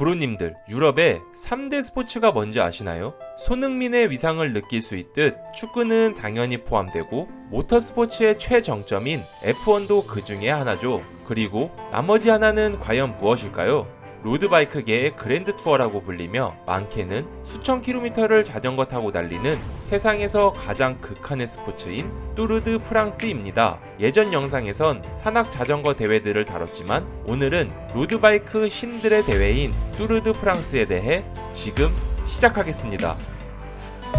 브로님들, 유럽의 3대 스포츠가 뭔지 아시나요? 손흥민의 위상을 느낄 수 있듯 축구는 당연히 포함되고 모터스포츠의 최정점인 F1도 그 중에 하나죠. 그리고 나머지 하나는 과연 무엇일까요? 로드바이크계의 그랜드 투어라고 불리며 많게는 수천 킬로미터를 자전거 타고 달리는 세상에서 가장 극한의 스포츠인 뚜르드 프랑스입니다. 예전 영상에선 산악 자전거 대회들을 다뤘지만 오늘은 로드바이크 신들의 대회인 뚜르드 프랑스에 대해 지금 시작하겠습니다.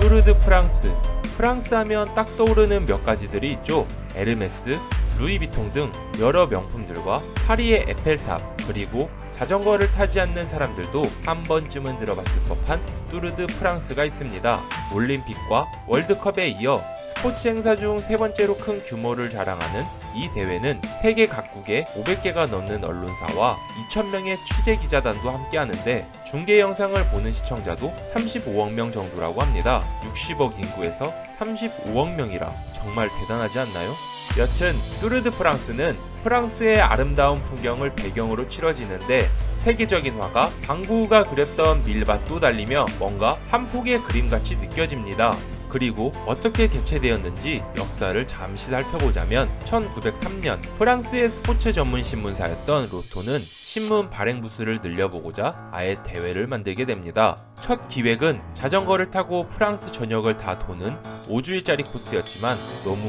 뚜르드 프랑스. 프랑스 하면 딱 떠오르는 몇 가지들이 있죠. 에르메스, 루이비통 등 여러 명품들과 파리의 에펠탑, 그리고 자전거를 타지 않는 사람들도 한 번쯤은 들어봤을 법한 뚜르드 프랑스가 있습니다. 올림픽과 월드컵에 이어 스포츠 행사 중 세 번째로 큰 규모를 자랑하는 이 대회는 세계 각국의 500개가 넘는 언론사와 2,000명의 취재 기자단도 함께 하는데 중계 영상을 보는 시청자도 35억 명 정도라고 합니다. 60억 인구에서 35억 명이라 정말 대단하지 않나요? 여튼 뚜르드 프랑스는 프랑스의 아름다운 풍경을 배경으로 치러지는데 세계적인 화가 방고우가 그렸던 밀밭도 달리며 뭔가 한 폭의 그림같이 느껴집니다. 그리고 어떻게 개최되었는지 역사를 잠시 살펴보자면 1903년 프랑스의 스포츠 전문 신문사였던 로토는 신문 발행 부수를 늘려보고자 아예 대회를 만들게 됩니다. 첫 기획은 자전거를 타고 프랑스 전역을 다 도는 5주일짜리 코스였지만 너무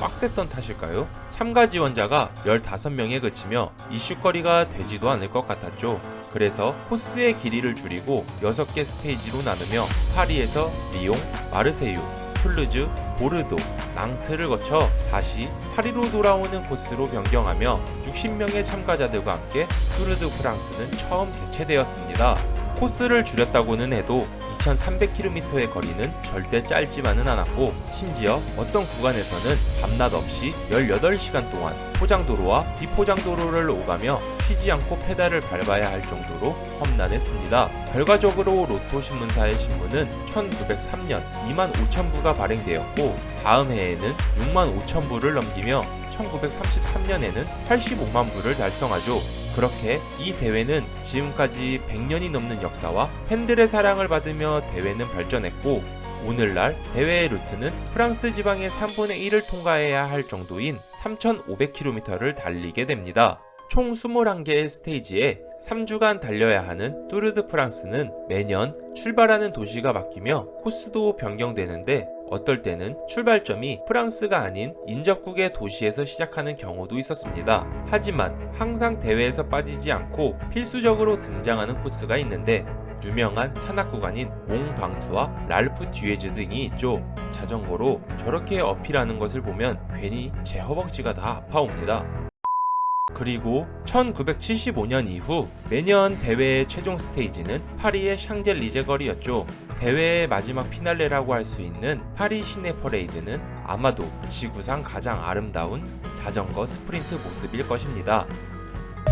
빡셌던 탓일까요? 참가 지원자가 15명에 그치며 이슈거리가 되지도 않을 것 같았죠. 그래서 코스의 길이를 줄이고 6개 스테이지로 나누며 파리에서 리옹, 마르세유, 툴루즈, 보르도, 낭트를 거쳐 다시 파리로 돌아오는 코스로 변경하며 60명의 참가자들과 함께 투르드 프랑스는 처음 개최되었습니다. 코스를 줄였다고는 해도 2300km의 거리는 절대 짧지만은 않았고 심지어 어떤 구간에서는 밤낮 없이 18시간 동안 포장도로와 비포장도로를 오가며 쉬지 않고 페달을 밟아야 할 정도로 험난했습니다. 결과적으로 로토 신문사의 신문은 1903년 2만 5천 부가 발행되었고 다음 해에는 6만 5천 부를 넘기며 1933년에는 85만 부를 달성하죠. 그렇게 이 대회는 지금까지 100년이 넘는 역사와 팬들의 사랑을 받으며 대회는 발전했고 오늘날 대회의 루트는 프랑스 지방의 3분의 1을 통과해야 할 정도인 3,500km를 달리게 됩니다. 총 21개의 스테이지에 3주간 달려야 하는 뚜르드 프랑스는 매년 출발하는 도시가 바뀌며 코스도 변경되는데 어떨 때는 출발점이 프랑스가 아닌 인접국의 도시에서 시작하는 경우도 있었습니다. 하지만 항상 대회에서 빠지지 않고 필수적으로 등장하는 코스가 있는데 유명한 산악 구간인 몽방투와 랄프 듀에즈 등이 있죠. 자전거로 저렇게 어필하는 것을 보면 괜히 제 허벅지가 다 아파옵니다. 그리고 1975년 이후 매년 대회의 최종 스테이지는 파리의 샹젤리제 거리였죠. 대회의 마지막 피날레라고 할 수 있는 파리 시내 퍼레이드는 아마도 지구상 가장 아름다운 자전거 스프린트 모습일 것입니다.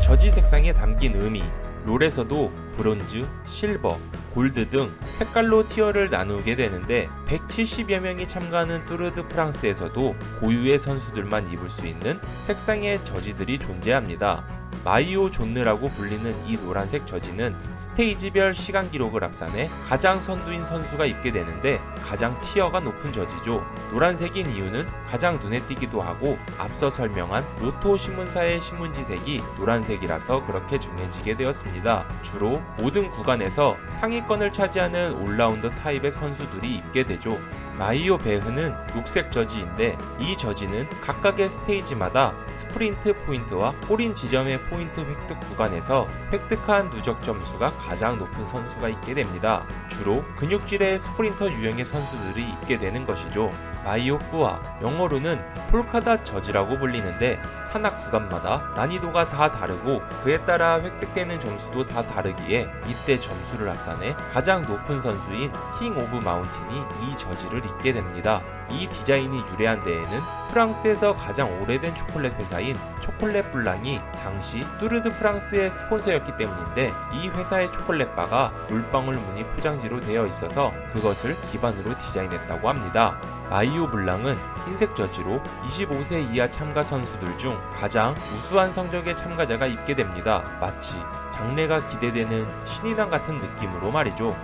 저지 색상에 담긴 의미, 롤에서도 브론즈, 실버, 골드 등 색깔로 티어를 나누게 되는데 170여 명이 참가하는 뚜르드 프랑스에서도 고유의 선수들만 입을 수 있는 색상의 저지들이 존재합니다. 마이오 존느라고 불리는 이 노란색 저지는 스테이지별 시간 기록을 합산해 가장 선두인 선수가 입게 되는데 가장 티어가 높은 저지죠. 노란색인 이유는 가장 눈에 띄기도 하고 앞서 설명한 로토 신문사의 신문지색이 노란색이라서 그렇게 정해지게 되었습니다. 주로 모든 구간에서 상위권을 차지하는 올라운더 타입의 선수들이 입게 되죠. 마이오 베흐는 녹색 저지인데 이 저지는 각각의 스테이지마다 스프린트 포인트와 꼬린 지점의 포인트 획득 구간에서 획득한 누적 점수가 가장 높은 선수가 있게 됩니다. 주로 근육질의 스프린터 유형의 선수들이 입게 되는 것이죠. 마이오 뿌아 영어로는 폴카다 저지라고 불리는데 산악 구간마다 난이도가 다 다르고 그에 따라 획득되는 점수도 다 다르기에 이때 점수를 합산해 가장 높은 선수인 킹 오브 마운틴이 이 저지를 입게 됩니다. 이 디자인이 유래한 데에는 프랑스에서 가장 오래된 초콜릿 회사인 초콜릿 블랑이 당시 뚜르드 프랑스의 스폰서였기 때문인데 이 회사의 초콜릿 바가 물방울 무늬 포장지로 되어 있어서 그것을 기반으로 디자인했다고 합니다. 마이오 블랑은 흰색 저지로 25세 이하 참가 선수들 중 가장 우수한 성적의 참가자가 입게 됩니다. 마치 장래가 기대되는 신인왕 같은 느낌으로 말이죠.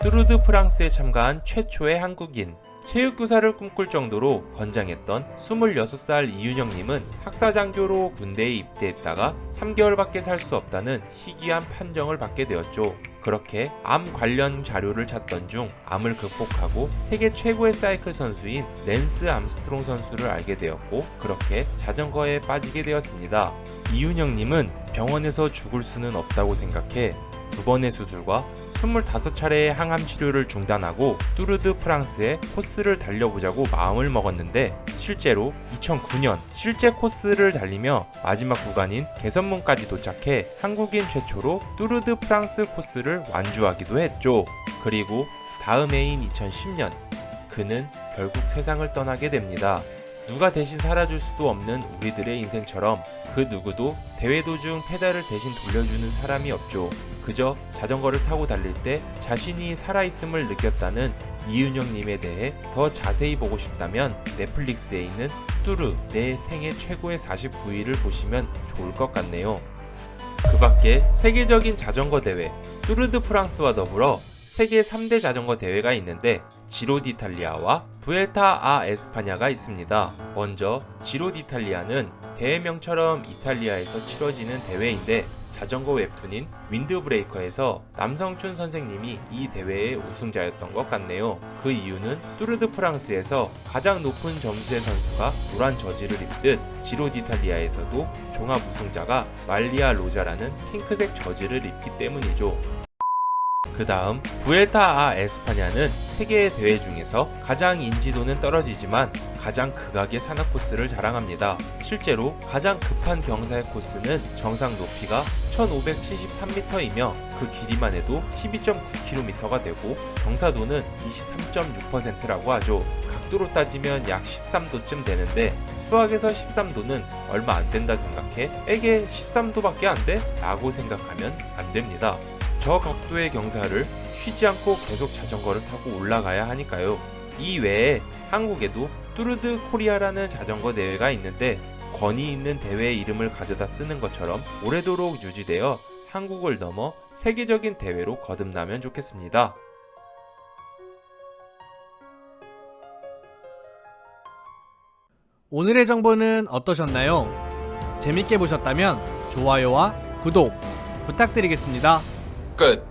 뚜르드 프랑스에 참가한 최초의 한국인 체육교사를 꿈꿀 정도로 건장했던 26살 이윤영님은 학사장교로 군대에 입대했다가 3개월밖에 살 수 없다는 희귀한 판정을 받게 되었죠. 그렇게 암 관련 자료를 찾던 중 암을 극복하고 세계 최고의 사이클 선수인 랜스 암스트롱 선수를 알게 되었고 그렇게 자전거에 빠지게 되었습니다. 이윤영님은 병원에서 죽을 수는 없다고 생각해 두 번의 수술과 25차례의 항암 치료를 중단하고 뚜르드 프랑스의 코스를 달려보자고 마음을 먹었는데 실제로 2009년 실제 코스를 달리며 마지막 구간인 개선문까지 도착해 한국인 최초로 뚜르드 프랑스 코스를 완주하기도 했죠. 그리고 다음 해인 2010년 그는 결국 세상을 떠나게 됩니다. 누가 대신 살아줄 수도 없는 우리들의 인생처럼 그 누구도 대회 도중 페달을 대신 돌려주는 사람이 없죠. 그저 자전거를 타고 달릴 때 자신이 살아있음을 느꼈다는 이윤영님에 대해 더 자세히 보고 싶다면 넷플릭스에 있는 뚜르 내 생애 최고의 49일을 보시면 좋을 것 같네요. 그 밖에 세계적인 자전거 대회 뚜르드 프랑스와 더불어 세계 3대 자전거 대회가 있는데 지로 디탈리아와 부엘타 아 에스파냐가 있습니다. 먼저 지로 디탈리아는 대회명처럼 이탈리아에서 치러지는 대회인데 자전거 웹툰인 윈드브레이커에서 남성춘 선생님이 이 대회의 우승자였던 것 같네요. 그 이유는 뚜르드 프랑스에서 가장 높은 점수의 선수가 노란 저지를 입듯 지로 디탈리아에서도 종합 우승자가 말리아 로자라는 핑크색 저지를 입기 때문이죠. 그 다음 부엘타 아 에스파냐는 세계의 대회 중에서 가장 인지도는 떨어지지만 가장 극악의 산악 코스를 자랑합니다. 실제로 가장 급한 경사의 코스는 정상 높이가 1573m이며 그 길이만 해도 12.9km가 되고 경사도는 23.6%라고 하죠. 각도로 따지면 약 13도쯤 되는데 수학에서 13도는 얼마 안 된다 생각해 에게 13도밖에 안 돼? 라고 생각하면 안 됩니다. 저 각도의 경사를 쉬지 않고 계속 자전거를 타고 올라가야 하니까요. 이 외에 한국에도 뚜르드 코리아라는 자전거 대회가 있는데 권위 있는 대회 이름을 가져다 쓰는 것처럼 오래도록 유지되어 한국을 넘어 세계적인 대회로 거듭나면 좋겠습니다. 오늘의 정보는 어떠셨나요? 재밌게 보셨다면 좋아요와 구독 부탁드리겠습니다. Good.